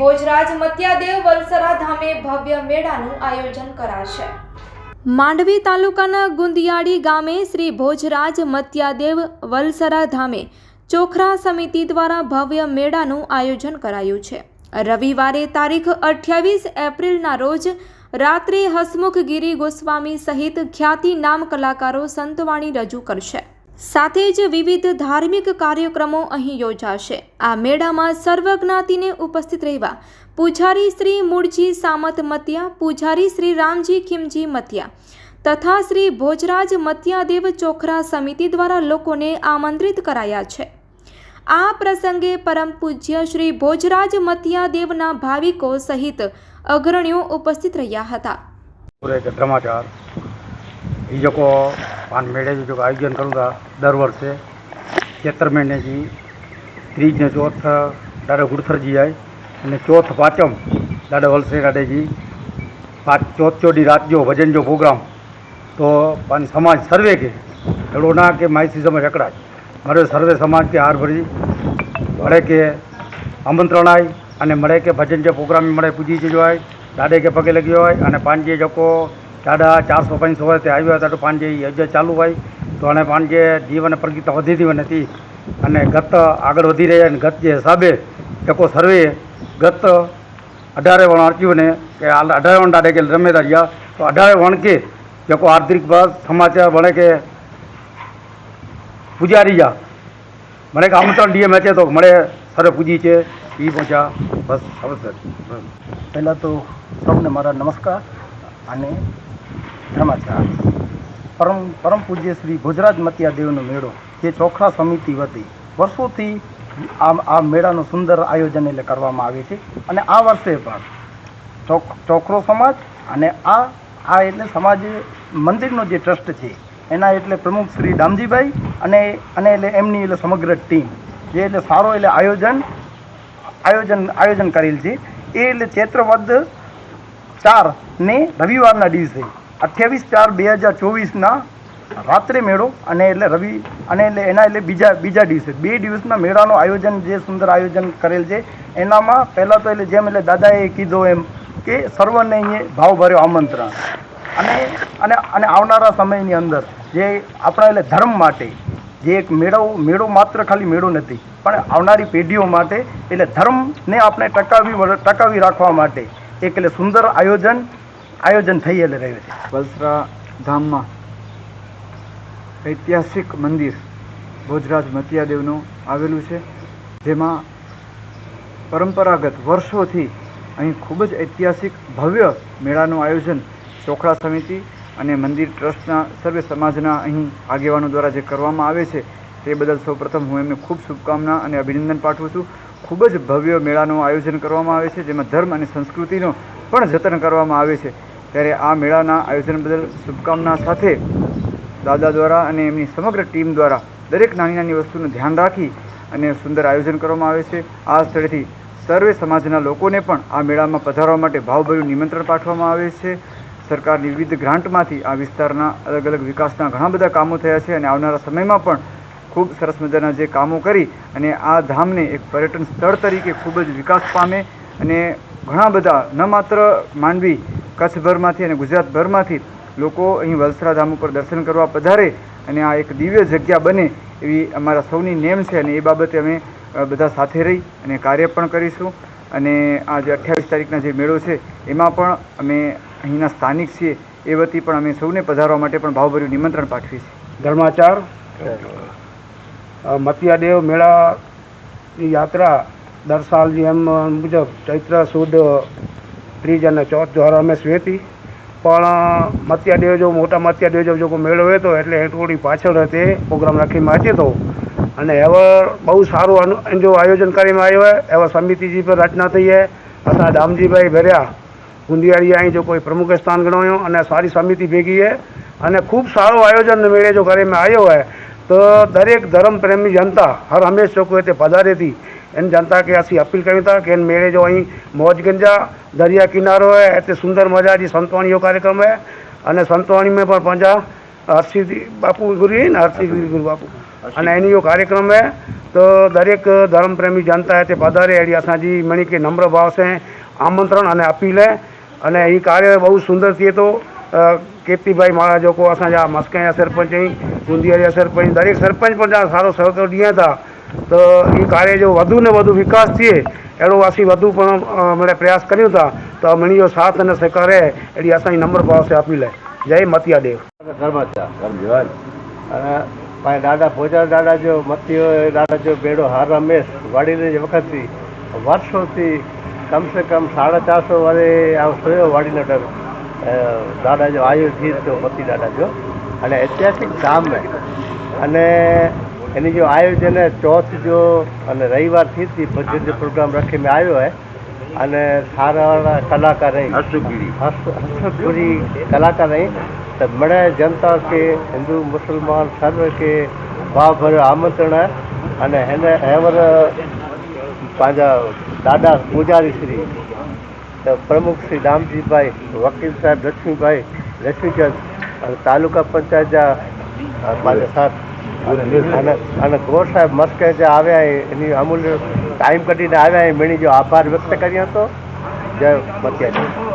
ભોજરાજ મત્યાદેવ વલસરા ધામે ભવ્ય મેળાનું આયોજન કરાશે. માંડવી તાલુકાના ગુંદિયાળી ગામે શ્રી ભોજરાજ મત્યાદેવ વલસરા ધામે ચોખરા સમિતિ દ્વારા ભવ્ય મેળાનું આયોજન કરાયું છે. રવિવારે તારીખ અઠ્યાવીસ એપ્રિલના રોજ રાત્રે હસમુખ ગિરી ગોસ્વામી સહિત ખ્યાતિ નામ કલાકારો સંતવાણી રજૂ કરશે. સાથે જ વિવિધ ધાર્મિક કાર્યક્રમો અહીં યોજાશે. આ મેળામાં સર્વજ્ઞાતિને ઉપસ્થિત રહેવા પૂજારી શ્રી મૂળજી સામત મતિયા, પૂજારી શ્રી રામજી ખીમજી મતિયા તથા શ્રી ભોજરાજ મતિયાદેવ ચોખરા સમિતિ દ્વારા લોકોને આમંત્રિત કરાયા છે. આ પ્રસંગે પરમ પૂજ્ય શ્રી ભોજરાજ મતિયાદેવના ભાવિકો સહિત અગ્રણીઓ ઉપસ્થિત રહ્યા હતા. પાન મેળે જો આયોજન કરું દર વર્ષે. ચેતર મહિનેથી ત્રીજને ચોથ દાડે ગુડથરજી જાય અને ચોથ પાંચમ દાડે વલસે કાઢેજી પાંચ ચોથ ચોડી રાત જો ભજન જો પ્રોગ્રામ, તો પણ સમાજ સર્વે કે એવડોના કે માહિતી સમજ અકળાય મારે સર્વે સમાજ કે હાર ભરી, મળે કે આમંત્રણ આય, અને મળે કે ભજન જે પ્રોગ્રામ મળે પૂજી જોવાય દાડે કે પગે લગ્યો હોય અને પાંજે જકો દાડા ચારસો પાંચસો વર્ષથી આવ્યો હતા તો પાંજે યજ્ઞ ચાલુ હોય. તો અને પાંજે જીવન પ્રગતિ વધી હતી. નથી અને ગત આગળ વધી રહ્યા અને ગત જે હિસાબે ટકો સર્વે ગત અઢારે વણ અર્ચ્યું ને કે અઢારે વણ દાડે કે રમેતા રહ્યા. તો અઢારે વણ કે જકો આર્થિક બસ સમાચાર ભણે કે પૂજારી જા. મને કે આમંત્રણ ડીએ મેચે તો મળે, સરે પૂજી છે. એ પહોંચ્યા. બસ, અવસર. પહેલાં તો સૌને મારા નમસ્કાર. અને નમાચાર પરમ પરમ પૂજ્ય શ્રી ગુજરાત મતિયાદેવનો મેળો, જે ચોખા સમિતિ વતી વર્ષોથી આ આ મેળાનું સુંદર આયોજન એટલે કરવામાં આવે છે. અને આ વર્ષે પણ ચોખરો સમાજ અને આ આ એટલે સમાજ મંદિરનો જે ટ્રસ્ટ છે, એના એટલે પ્રમુખ શ્રી દામજીભાઈ અને અને એટલે એમની એટલે સમગ્ર ટીમ, જે એટલે સારો એટલે આયોજન આયોજન આયોજન કરેલ છે. એ એટલે ચૈત્રવદ ચાર ને રવિવારના દિવસે, અઠ્યાવીસ ચાર બે હજાર ચોવીસના રાત્રે મેળો, અને એટલે રવિ, અને એટલે એના એટલે બીજા બીજા દિવસે. બે દિવસના મેળાનું આયોજન જે સુંદર આયોજન કરેલ છે, એનામાં પહેલાં તો એટલે જેમ એટલે દાદાએ કીધો એમ કે સર્વને અહીંયા ભાવભર્યો આમંત્રણ. અને અને અને આવનારા સમયની અંદર જે આપણા એટલે ધર્મ માટે જે એક મેળો મેળો માત્ર ખાલી મેળો નથી, પણ આવનારી પેઢીઓ માટે એટલે ધર્મને આપણે ટકાવી ટકાવી રાખવા માટે એટલે સુંદર આયોજન આયોજન થયેલ રહ્યું છે. વલસરા ધામમાં ઐતિહાસિક મંદિર ભોજરાજ મતિયાદેવનું આવેલું છે, જેમાં પરંપરાગત વર્ષોથી અહીં ખૂબ જ ઐતિહાસિક ભવ્ય મેળાનું આયોજન ચોખડા સમિતિ અને મંદિર ટ્રસ્ટના સર્વે સમાજના અહીં આગેવાનો દ્વારા જે કરવામાં આવે છે, તે બદલ સૌપ્રથમ હું એમને ખૂબ શુભકામના અને અભિનંદન પાઠવું છું. ખૂબ જ ભવ્ય મેળાનું આયોજન કરવામાં આવે છે, જેમાં ધર્મ અને સંસ્કૃતિનો પણ જતન કરવામાં આવે છે. ત્યારે આ મેળાના આયોજન બદલ શુભકામના સાથે દાદા દ્વારા અને એમની સમગ્ર ટીમ દ્વારા દરેક નાની નાની વસ્તુનું ધ્યાન રાખી અને સુંદર આયોજન કરવામાં આવે છે. આ સ્થળેથી સર્વે સમાજના લોકોને પણ આ મેળામાં પધારવા માટે ભાવભર્યું નિમંત્રણ પાઠવવામાં આવે છે. સરકારની વિવિધ ગ્રાન્ટમાંથી આ વિસ્તારના અલગ અલગ વિકાસના ઘણા બધા કામો થયા છે અને આવનારા સમયમાં પણ ખૂબ સરસ મજાના જે કામો કરી અને આ ધામને એક પર્યટન સ્થળ તરીકે ખૂબ જ વિકાસ પામે અને ઘણા બધા ન માત્ર માંડવી કચ્છભરમાંથી અને ગુજરાતભરમાંથી લોકો અહીં વલસરા ધામ ઉપર દર્શન કરવા પધારે અને આ એક દિવ્ય જગ્યા બને એવી અમારા સૌની નેમ છે અને એ બાબતે અમે બધા સાથે રહી અને કાર્ય પણ કરીશું. અને આ જે અઠ્યાવીસ તારીખના જે મેળો છે એમાં પણ અમે અહીંના સ્થાનિક છીએ એ વતી પણ અમે સૌને પધારવા માટે પણ ભાવભર્યું નિમંત્રણ પાઠવીએ છીએ ધર્માચાર મતિયાદેવ મેળાની યાત્રા દર સાલની એમ મુજબ ચૈત્ર, સુદ ત્રીજ અને ચોથ દ્વારા અમે સ્વેતી પણ મતિયાદેવ જો, મોટા મતિયાદેવ જો જો મેળો હતો એટલે થોડી પાછળ તે પ્રોગ્રામ રાખી વાંચે તો. અને હવે બહુ સારું જો આયોજન કરવામાં આવ્યું હોય, એવા સમિતિજી પર રચના થઈ છે અસાં દામજીભાઈ ભર્યા, ગુંદિયાળી અહીં જો કોઈ પ્રમુખ સ્થાન ગણાયો અને સારી સમિતિ ભેગી છે. અને ખૂબ સારું આયોજન મેળે જો કરવામાં આવ્યો હોય તો દરેક ધર્મપ્રેમી જનતા, હર હંમેશ લોકો તે પધારેથી એની જનતા કે આથી અપીલ કર્યું હતા કે એને મેળે જો અહીં મોજ ગંજા દરિયા કિનારો હે એટલે સુંદર મજાજી સંતવાણીઓ કાર્યક્રમ હે. અને સંતવાણીમાં પણ પંજા હરસિદ્ધિ બાપુ ગુરુ ને હરસિદ્ધિ ગુરુ બાપુ. અને એની કાર્યક્રમ હે. તો દરેક ધર્મપ્રેમી જનતા તે પધારે. એડી અસાંજી મણી કે નમ્ર ભાવ છે. આમંત્રણ અને અપીલ હે. અને એ કાર્ય બહુ સુંદર થયે તો केपी भाई महाराज जेको असांजा मस्के जा सरपंच आहिनि बूंदीअ जा सरपंच दरेक सरपंच पण जा सारो सहयोग ॾियनि था त हीअ कार्य जो वधू न वधू विकास थिए अहिड़ो असीं वधू पण मिड़ई प्रयास करियूं था त मणी जो साथ न सेखारे आहे अहिड़ी असांजी नम्र भाव से अपील आहे जय मतिया देव पंहिंजा ॾाॾा भोजा ॾाॾा जो मतियो ॾाॾा जो बेड़ो हार रमेश वाड़ीने जे वक़्तु थी वर्षो थी कम से कम साढा चारि सौ वारे ऐं वाडी वाड़ीनो डर દાદા જો આયુ થી તો મતી દાદા જો અને ઐતિહાસિક ગામ હે અને એની જો આયોજન હે ચોથ જો અને રવિવારથી જ ભજન जो प्रोग्राम रखे में आयो है અને સારા વાળા કલાકાર રહી હર્ષગીરી હર્ષગીરી કલાકાર રહી त बड़े जनता खे हिंदू मुस्लमान सर्व खे भाव भरियो आमंत्रण आहे अने हिन हेवर पंहिंजा ॾाढा पूजारी श्री પ્રમુખ શ્રી રામજીભાઈ, વકીલ સાહેબ, લક્ષ્મીભાઈ, લક્ષ્મીચંદ તાલુકા પંચાયત અને અને ગોર સાહેબ મસ્કે જે આવ્યા એની અમૂલ્ય ટાઈમ કાઢીને આવ્યા એ મેળવી જો આભાર વ્યક્ત કર્યો હતો જય મત્યા